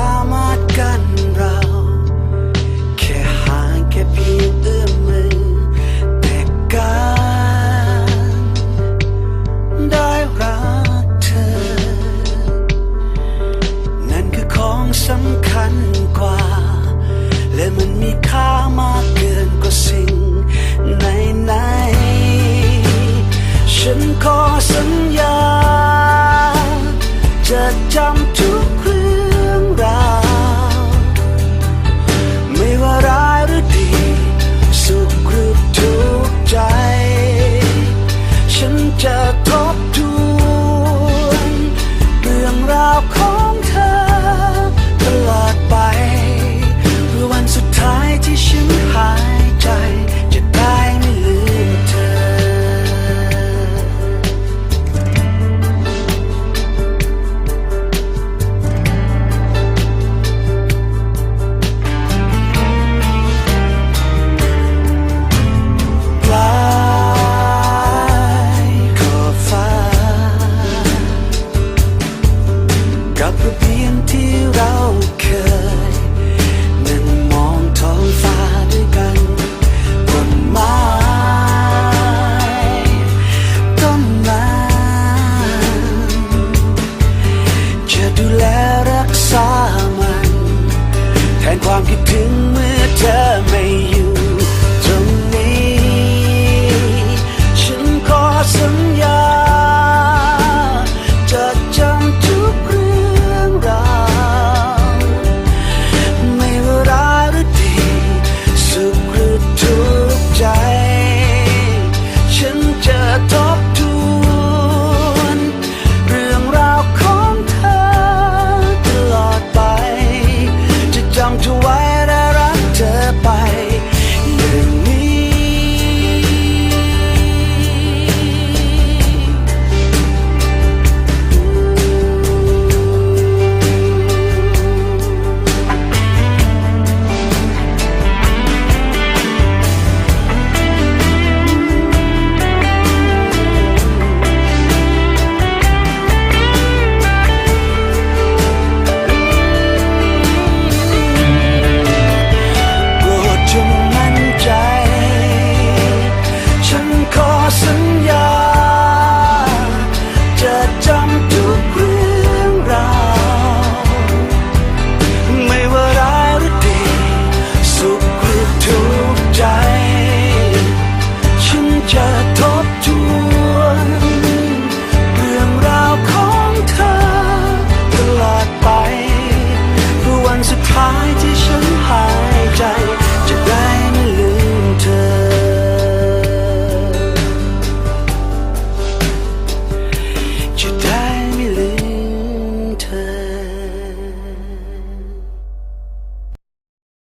ามารถกันเรา แค่ห่างแค่เพียงเอื้อมมือ แต่การได้รักเธอ นั่นคือของสำคัญกว่า และมันมีค่ามาก don't